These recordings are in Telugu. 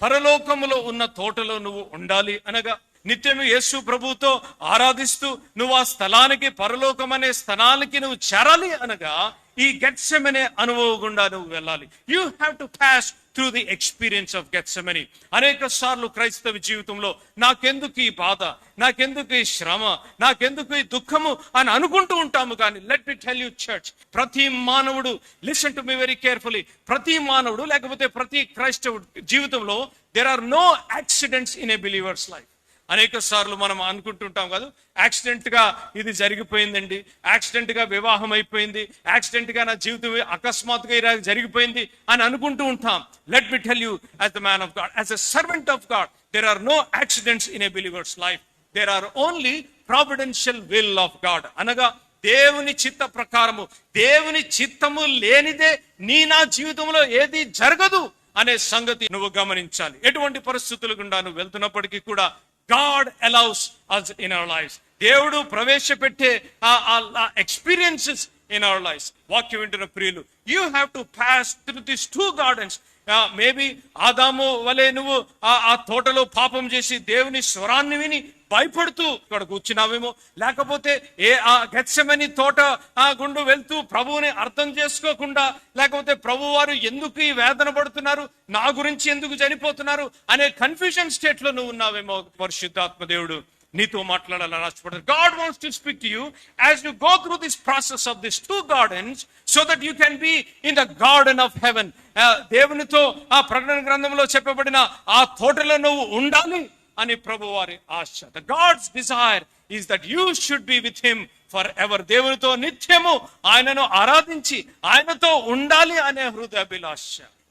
పరలోకములో ఉన్న తోటలో నువ్వు ఉండాలి అనగా నిత్యము యేసు ప్రభుతో ఆరాధిస్తూ నువ్వు ఆ స్థలానికి పరలోకం అనే స్థలానికి నువ్వు చేరాలి అనగా ఈ గెట్సెమనే అనుభవం గుండా నువ్వు వెళ్ళాలి. You have to pass through the experience of Gethsemane అనేక సార్లు క్రైస్తవ జీవితంలో నాకెందుకు ఈ బాధ? నాకెందుకు ఈ శ్రమ? నాకెందుకు ఈ దుఃఖము? అని అనుకుంటూ ఉంటాము కానీ let me tell you church ప్రతి మానవుడు listen to me very carefully ప్రతి మానవుడు లేకపోతే ప్రతి క్రైస్తవ జీవితంలో there are no accidents in a believer's life అనేక సార్లు మనం అనుకుంటుంటాం కాదు. యాక్సిడెంట్గా ఇది జరిగిపోయిందండి. యాక్సిడెంట్గా వివాహం అయిపోయింది. యాక్సిడెంట్గా నా జీవితం అకస్మాత్తుగా ఇలా జరిగిపోయింది అని అనుకుంటూ ఉంటాం. Let me tell you as the man of God as a servant of God there are no accidents in a believer's life there are only providential will of God అనగా దేవుని చిత్త ప్రకారము దేవుని చిత్తము లేనిదే నీ నా జీవితంలో ఏది జరగదు అనే సంగతి నువ్వు గమనించాలి. ఎటువంటి పరిస్థితులు గుండా నువ్వు వెళ్తున్నప్పటికీ కూడా God allows us in our life దేవుడు ప్రవేశపెట్టే ఆ ఎక్స్పీరియన్సెస్ ఇన్ అవర్ లైఫ్ వాక్యం వింటున్న ప్రియులు you have to pass through this two gardens maybe ఆదాము వలె నువ్వు ఆ తోటలో పాపం చేసి దేవుని స్వరాన్ని విని భయపడుతూ ఇక్కడ కూర్చున్నావేమో. లేకపోతే ఏ ఆ గచ్చమని తోట ఆ గుండు వెళ్తూ ప్రభువుని అర్థం చేసుకోకుండా లేకపోతే ప్రభు వారు ఎందుకు ఈ వేదన పడుతున్నారు నా గురించి ఎందుకు చనిపోతున్నారు అనే కన్ఫ్యూజన్ స్టేట్లో నువ్వు ఉన్నావేమో పరిశుద్ధాత్మ దేవుడు. నీతో మాట్లాడాలని ఆశపడతారు God wants to speak to you as you go through this process of this two gardens so that you can be in the garden of heaven దేవునితో ఆ ప్రకటన గ్రంథంలో చెప్పబడిన ఆ తోటలో నువ్వు ఉండాలి. అని ప్రభు వారి ఆశ. The God's desire is that you should be with him for ever దేవునితో నిత్యము ఆయనను ఆరాధించి ఆయనతో ఉండాలి అనే హృదయాభిలాష.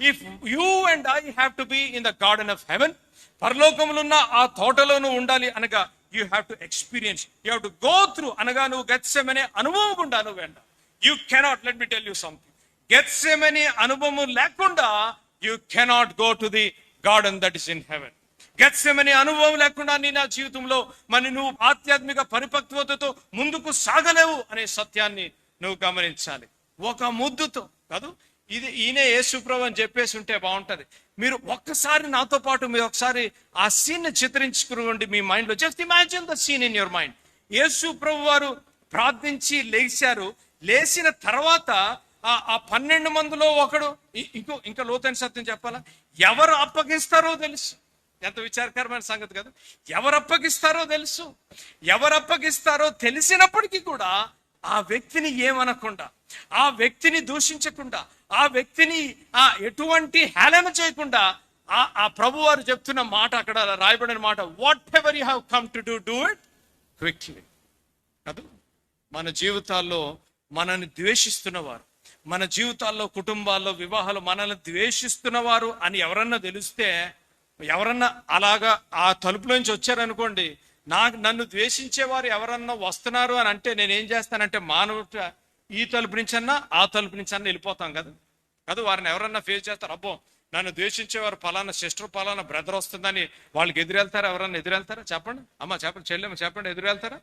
If you and I have to be in the garden of heaven పరలోకములున్న ఆ తోటలోను ఉండాలి అనగా you have to experience you have to go through అనగా నువ్వు గెత్సెమనే అనుభవం గుండా నువ్వు వెంట you cannot let me tell you something Gethsemane అనుభవం లేకుండా you cannot go to the garden that is in heaven Gethsemane అనుభవం లేకుండా నీ నా జీవితంలో మరి నువ్వు ఆధ్యాత్మిక పరిపక్వతతో ముందుకు సాగలేవు అనే సత్యాన్ని నువ్వు గమనించాలి. ఒక ముద్దుతో కాదు ఇది ఈయనే యేసుప్రభు అని చెప్పేసి ఉంటే బాగుంటుంది. మీరు ఒక్కసారి నాతో పాటు మీరు ఒకసారి ఆ సీన్ని మీ మైండ్లో. Just imagine the scene in your mind. యేసు ప్రభు వారు ప్రార్థించి లేచారు. లేచిన తర్వాత ఆ ఆ పన్నెండు మందిలో ఒకడు ఇంకో ఇంకా లోతైన సత్యం చెప్పాలా? ఎవరు అప్పగిస్తారో తెలుసు. ఎంత విచారకరమైన సంగతి కదా. ఎవరు అప్పగిస్తారో తెలుసు. ఎవరు అప్పగిస్తారో తెలిసినప్పటికీ కూడా ఆ వ్యక్తిని ఏమనకుండా ఆ వ్యక్తిని దూషించకుండా ఆ వ్యక్తిని ఆ ఎటువంటి హేళన చేయకుండా ఆ ఆ ప్రభు వారు చెప్తున్న మాట అక్కడ రాయబడిన మాట whatever you have come to do do it quickly కాదు మన జీవితాల్లో మనల్ని ద్వేషిస్తున్నవారు మన జీవితాల్లో కుటుంబాల్లో వివాహాలు మనల్ని ద్వేషిస్తున్నవారు అని ఎవరన్నా తెలిస్తే ఎవరన్నా అలాగా ఆ తలుపులోంచి వచ్చారనుకోండి నాకు నన్ను ద్వేషించేవారు ఎవరన్నా వస్తున్నారు అని అంటే నేను ఏం చేస్తానంటే మానవ ఈ తలుపు నుంచి అన్నా ఆ తలుపు నుంచి అన్నా వెళ్ళిపోతాం కదా. కదా వారిని ఎవరన్నా ఫేస్ చేస్తారు అబ్బో నన్ను ద్వేషించేవారు పలానా సిస్టర్ పలానా బ్రదర్ వస్తుందని వాళ్ళకి ఎదురెళ్తారా? ఎవరన్నా ఎదురెళ్తారా? చెప్పండి. అమ్మ చెప్పండి చెల్లెమ్మ చెప్పండి ఎదురెళ్తారా?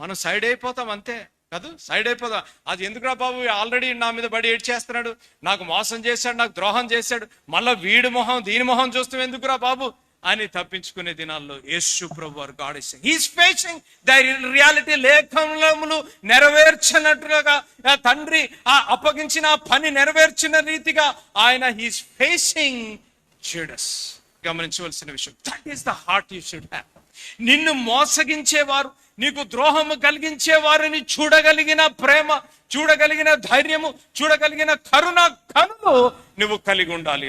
మనం సైడ్ అయిపోతాం అంతే. కాదు సైడ్ అయిపోదా? అది ఎందుకురా బాబు? ఆల్రెడీ నా మీద బడి ఏడ్ చేస్తున్నాడు నాకు మోసం చేశాడు నాకు ద్రోహం చేశాడు. మళ్ళీ వీడి మొహం దీని మొహం చూస్తాం ఎందుకురా బాబు? అని తప్పించుకునే దినాల్లో యేసు ప్రభు వారు గాడిసింగ్ హీస్ ఫేసింగ్ ద రియాలిటీ లేఖములు నెరవేర్చినట్లుగా తండ్రి ఆ అప్పగించిన పని నెరవేర్చిన రీతిగా ఆయన హీస్ ఫేసింగ్ చెడస్ గమనించవలసిన విషయం that is the heart you should have నిన్ను మోసగించేవారు నీకు ద్రోహము కలిగించే వారిని చూడగలిగిన ప్రేమ చూడగలిగిన ధైర్యము చూడగలిగిన కరుణ కనులు నువ్వు కలిగి ఉండాలి.